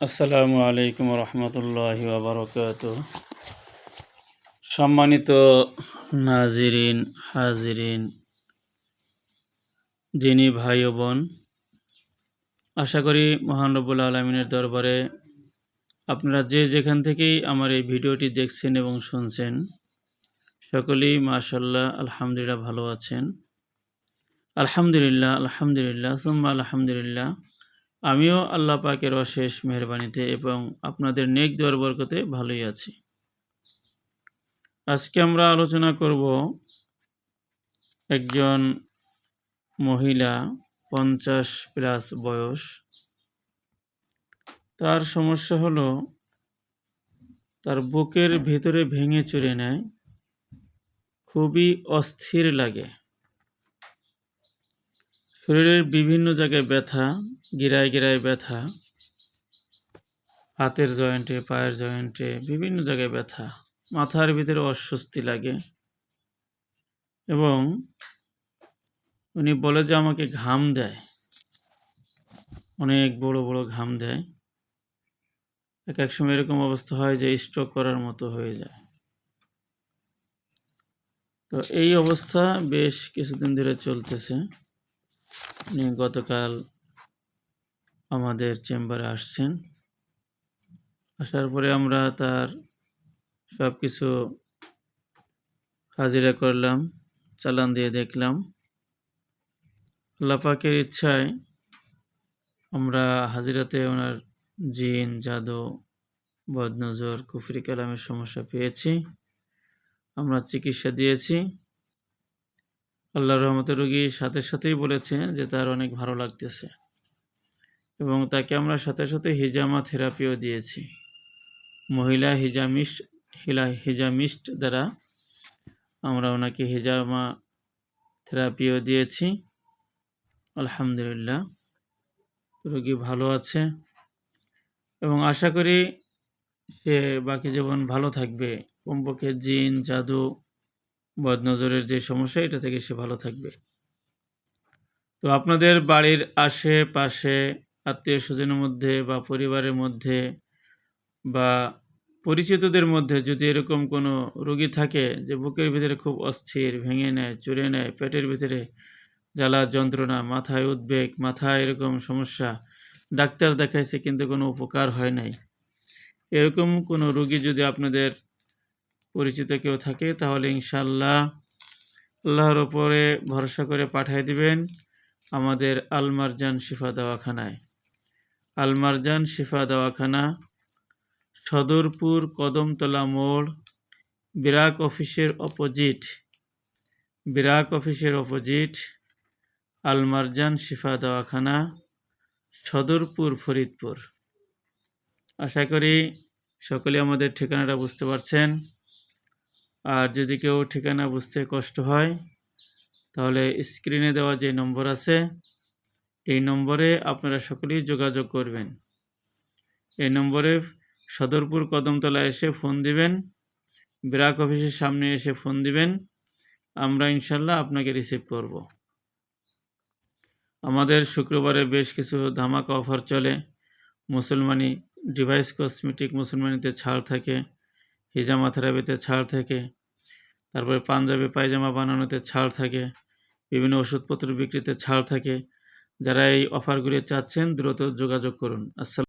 আসসালামু আলাইকুম রহমতুল্লাহ বারকাত সম্মানিত নাজিরিন, হাজিরিন, যিনি ভাই ও বোন, আশা করি মহান রব্বুল আলমিনের দরবারে আপনারা যে যেখান থেকেই আমার এই ভিডিওটি দেখছেন এবং শুনছেন, সকলেই মাশাল্লাহ আলহামদুলিল্লাহ ভালো আছেন। আলহামদুলিল্লাহ আলহামদুলিল্লাহ, সুম্মা আলহামদুলিল্লাহ। আমিও আল্লাহ পাকের অশেষ মেহরবানিতে এবং আপনাদের নেক দর বরকতে ভালোই আছি। আজকে আমরা আলোচনা করব একজন মহিলা পঞ্চাশ প্লাস বয়স। তার সমস্যা হলো তার বুকের ভিতরে ভেঙে চুরে নেয়, খুবই অস্থির লাগে। শরীরের বিভিন্ন জায়গায় ব্যথা, গিরায় গিরায় ব্যথা, হাতের জয়েন্টে পায়ের জয়েন্টে বিভিন্ন জায়গায় ব্যথা, মাথার ভিতরে অস্বস্তি লাগে এবং উনি বলে যে আমাকে ঘাম দেয়। অনেক বড় বড় ঘাম দেয়। এক এক সময় এরকম অবস্থা হয় যে স্ট্রোক করার মতো হয়ে যায়। তো এই অবস্থা বেশ কিছুদিন ধরে চলতেছে। উনি গতকাল আমাদের চেম্বারে আসছেন। আসার পরে আমরা তার সব কিছু হাজিরা করলাম, চালান দিয়ে দেখলাম। আল্লাপাকের ইচ্ছায় আমরা হাজিরাতে ওনার জিন, জাদু, বদনজর, কুফরি কালামের সমস্যা পেয়েছি। আমরা চিকিৎসা দিয়েছি। আল্লাহ রহমতের রোগী সাথে সাথেই বলেছে যে তার অনেক ভালো লাগতেছে। এবং তাকে আমরা সাথে সাথে হিজামা থেরাপিও দিয়েছি। মহিলা হিজামিস্ট, হিলা হিজামিস্ট দ্বারা আমরা ওনাকে হিজামা থেরাপিও দিয়েছি। আলহামদুলিল্লাহ, রোগী ভালো আছে। এবং আশা করি সে বাকি জীবন ভালো থাকবে। কমপক্ষে জিন, জাদু বদনজরের যে সমস্যা, এটা থেকে সে ভালো থাকবে। তো আপনাদের বাড়ির আশেপাশে, আত্মীয় স্বজনের মধ্যে বা পরিবারের মধ্যে বা পরিচিতদের মধ্যে যদি এরকম কোনো রোগী থাকে যে বুকের ভিতরে খুব অস্থির, ভেঙে নেয়, চুরে নেয়, পেটের ভিতরে জ্বালা, যন্ত্রণা, মাথায় উদ্বেগ, মাথায় এরকম সমস্যা, ডাক্তার দেখাইছে কিন্তু কোনো উপকার হয় নাই। এরকম কোনো রোগী যদি আপনাদের পরিচিত কেউ থাকে, তাহলে ইনশাল্লাহ আল্লাহর ওপরে ভরসা করে পাঠিয়ে দিবেন আমাদের আলমারজান শিফা দেওয়াখানায়। আলমারজান শিফা দেওয়াখানা, সদরপুর কদমতলা মোড়, বিরাক অফিসের অপোজিট, বিরাক অফিসের অপোজিট আলমারজান শিফা দেওয়াখানা, সদরপুর ফরিদপুর। আশা করি সকলে আমাদের ঠিকানাটা বুঝতে পারছেন। আর যদি কেউ ঠিকানা বুঝতে কষ্ট হয়, তাহলে স্ক্রিনে দেওয়া যে নম্বর আছে, এই নম্বরে আপনারা সকলেই যোগাযোগ করবেন। এই নম্বরে সদরপুর কদমতলা এসে ফোন দিবেন ব্রাক অফিসের সামনে এসে ফোন দিবেন, আমরা ইনশাল্লাহ আপনাকে রিসিভ করব। আমাদের শুক্রবারে বেশ কিছু ধামাকা অফার চলে। মুসলমানি ডিভাইস কসমেটিক মুসলমানিতে ছাড় থাকে। হিজামা থেরাপিতে ছাড় থাকে, তারপরে পাঞ্জাবি পায়জামা বানানোতে ছাড় থাকে, বিভিন্ন ওষুধপত্র বিক্রিতে ছাড় থাকে। যারা এই অফারগুলি চাচ্ছেন, দ্রুত যোগাযোগ করুন। আসসালাম